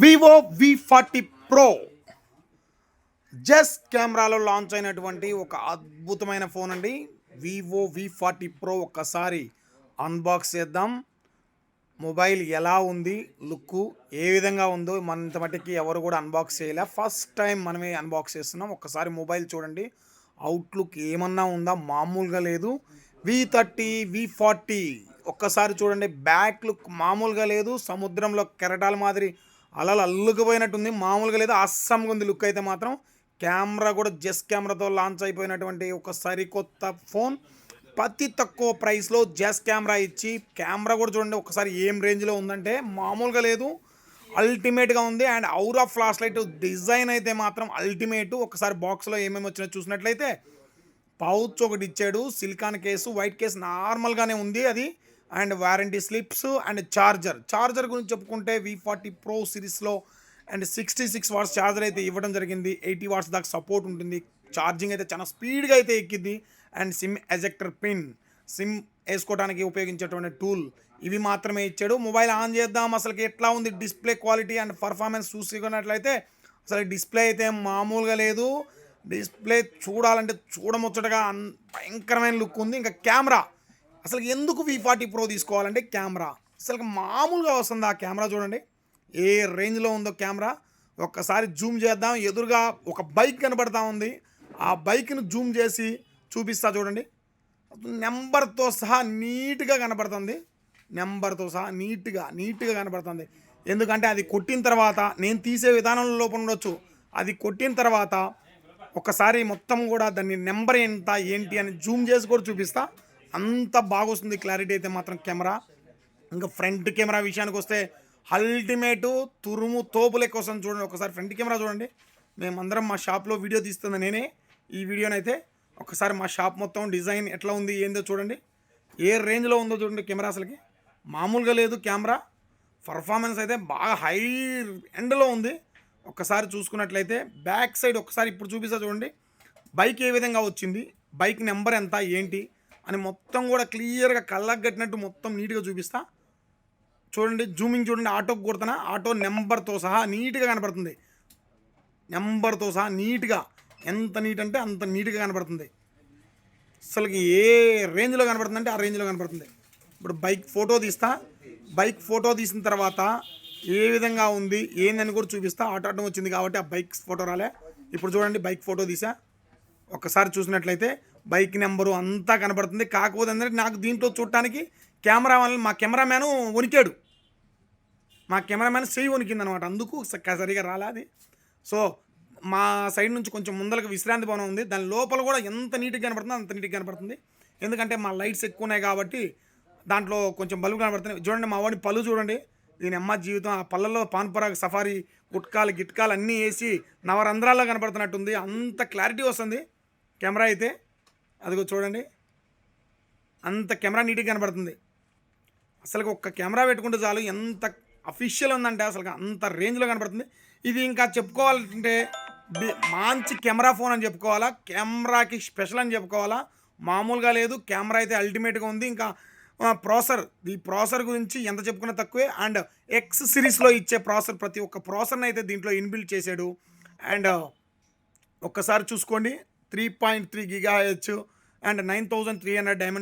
Vivo V forty pro just కెమెరాలో launch అయినటువంటి ఒక అద్భుతమైన ఫోన్ అండి. వివో వి ఫార్టీ ప్రో ఒక్కసారి అన్బాక్స్ చేద్దాం. మొబైల్ ఎలా ఉంది? లుక్ ఏ విధంగా ఉందో మనంత మట్టికి ఎవరు కూడా అన్బాక్స్ చేయలే. ఫస్ట్ టైం మనమే అన్బాక్స్ చేస్తున్నాం. ఒక్కసారి మొబైల్ చూడండి. అవుట్లుక్ ఏమన్నా ఉందా? మామూలుగా లేదు. వి థర్టీ వి ఫార్టీ ఒక్కసారి చూడండి. బ్యాక్ లుక్ మామూలుగా లేదు. సముద్రంలో కెరటాల మాదిరి అలలు అల్లుకుపోయినట్టుంది. మామూలుగా లేదు అస్సంగా ఉంది లుక్ అయితే మాత్రం. కెమెరా కూడా జస్ట్ కెమెరాతో లాంచ్ అయిపోయినటువంటి ఒక సరికొత్త ఫోన్ అతి తక్కువ ప్రైస్లో జస్ కెమెరా ఇచ్చి కెమెరా కూడా చూడండి ఒకసారి ఏం రేంజ్లో ఉందంటే మామూలుగా లేదు. అల్టిమేట్గా ఉంది and aura of flash light design అయితే మాత్రం అల్టిమేట్ ఒకసారి బాక్స్లో ఏమేమి వచ్చినా చూసినట్లయితే పౌచ్ ఒకటి ఇచ్చాడు సిలికాన్ కేసు వైట్ కేసు నార్మల్గానే ఉంది అది. And warranty slips and charger. Charger గురించి చెప్పుకుంటే వి ఫార్టీ ప్రో సిరీస్లో and sixty six watts charger అయితే ఇవ్వడం జరిగింది. ఎయిటీ వాట్స్ దాకా సపోర్ట్ ఉంటుంది. ఛార్జింగ్ అయితే చాలా స్పీడ్గా అయితే ఎక్కింది. And SIM ejector pin. SIM వేసుకోవడానికి ఉపయోగించేటువంటి టూల్ ఇవి మాత్రమే ఇచ్చాడు. మొబైల్ ఆన్ చేద్దాం. అసలుకి ఎట్లా ఉంది డిస్ప్లే క్వాలిటీ అండ్ పర్ఫార్మెన్స్ చూసుకున్నట్లయితే అసలు డిస్ప్లే అయితే మామూలుగా లేదు. డిస్ప్లే చూడాలంటే చూడముచ్చటగా భయంకరమైన లుక్ ఉంది. ఇంకా కెమెరా అసలు ఎందుకు వి ఫార్టీ ప్రో తీసుకోవాలంటే కెమెరా. అసలు మామూలుగా వస్తుంది ఆ కెమెరా చూడండి. ఏ రేంజ్లో ఉందో కెమెరా. ఒక్కసారి జూమ్ చేద్దాం. ఎదురుగా ఒక బైక్ కనబడతా ఉంది. ఆ బైక్ను జూమ్ చేసి చూపిస్తా చూడండి. నెంబర్తో సహా నీట్గా కనబడుతుంది. నెంబర్తో సహా నీట్గా నీట్గా కనబడుతుంది. ఎందుకంటే అది కొట్టిన తర్వాత నేను తీసే విధానంలో లోపం ఉండొచ్చు. అది కొట్టిన తర్వాత ఒకసారి మొత్తం కూడా దాన్ని నెంబర్ ఎంత ఏంటి అని జూమ్ చేసి కూడా చూపిస్తా. అంత బాగొస్తుంది క్లారిటీ అయితే మాత్రం కెమెరా. ఇంకా ఫ్రంట్ కెమెరా విషయానికి వస్తే అల్టిమేటు తురుము తోపులే కోసం చూడండి. ఒకసారి ఫ్రంట్ కెమెరా చూడండి. మేమందరం మా షాప్లో వీడియో తీస్తుంది నేనే ఈ వీడియోనైతే ఒకసారి మా షాప్ మొత్తం డిజైన్ ఎట్లా ఉంది ఏందో చూడండి. ఏ రేంజ్లో ఉందో చూడండి కెమెరా అసలుకి. మామూలుగా లేదు కెమెరా. పర్ఫార్మెన్స్ అయితే బాగా హై ఎండ్లో ఉంది. ఒక్కసారి చూసుకున్నట్లయితే బ్యాక్ సైడ్ ఒకసారి ఇప్పుడు చూపిస్తా చూడండి. బైక్ ఏ విధంగా వచ్చింది? బైక్ నెంబర్ ఎంత? ఏంటి? అని మొత్తం కూడా క్లియర్గా కళ్ళకు కట్టినట్టు మొత్తం నీట్గా చూపిస్తా. చూడండి జూమింగ్ చూడండి ఆటోకి కొడుతున్నా. ఆటో నెంబర్తో సహా నీట్గా కనపడుతుంది. నెంబర్తో సహా నీట్గా ఎంత నీట్ అంటే అంత నీట్గా కనపడుతుంది. అసలుకి ఏ రేంజ్లో కనపడుతుంది అంటే ఆ రేంజ్లో కనపడుతుంది. ఇప్పుడు బైక్ ఫోటో తీస్తా. బైక్ ఫోటో తీసిన తర్వాత ఏ విధంగా ఉంది ఏందని కూడా చూపిస్తా. ఆటోటం వచ్చింది కాబట్టి ఆ బైక్ ఫోటో రాలే. ఇప్పుడు చూడండి బైక్ ఫోటో తీసా. ఒక్కసారి చూసినట్లయితే బైక్ నెంబరు అంతా కనబడుతుంది. కాకపోతే ఏంటంటే నాకు దీంట్లో చూడటానికి కెమెరా వల్ల మా కెమెరామ్యాను వణికాడు. మా కెమెరామ్యాన్ చెయ్యి వణికింది అనమాట అందుకు సరిగా రాలేదు సో మా సైడ్ నుంచి కొంచెం ముందరకు విశ్రాంతి భవనం ఉంది. దాని లోపల కూడా ఎంత నీట్గా కనపడుతుందో అంత నీట్గా కనపడుతుంది ఎందుకంటే మా లైట్స్ ఎక్కువ ఉన్నాయి కాబట్టి దాంట్లో కొంచెం బల్బు కనబడుతున్నాయి. చూడండి మా వాడిని పళ్ళు చూడండి. దీని అమ్మ జీవితం ఆ పళ్ళల్లో పాన్పరాగ్ సఫారీ గుట్కాలు గిట్కాలు అన్నీ వేసి నవరంధ్రాల్లో కనబడుతున్నట్టుంది. అంత క్లారిటీ వస్తుంది. కెమెరా అయితే అదిగో చూడండి. అంత కెమెరా నీట్గా కనబడుతుంది. అసలు ఒక్క కెమెరా పెట్టుకుంటే చాలు ఎంత అఫీషియల్ ఉందంటే అసలు అంత రేంజ్లో కనబడుతుంది. ఇది ఇంకా చెప్పుకోవాలంటే మంచి కెమెరా ఫోన్ అని చెప్పుకోవాలా? కెమెరాకి స్పెషల్ అని చెప్పుకోవాలా? మామూలుగా లేదు. కెమెరా అయితే అల్టిమేట్గా ఉంది. ఇంకా ప్రాసర్ ఈ ప్రాసర్ గురించి ఎంత చెప్పుకున్నా తక్కువే. అండ్ ఎక్స్ సిరీస్లో ఇచ్చే ప్రాసర్ ప్రతి ఒక్క ప్రాసర్ని అయితే దీంట్లో ఇన్బిల్డ్ చేశాడు. అండ్ ఒక్కసారి చూసుకోండి. Three point three giga H and nine thousand three hundred diamond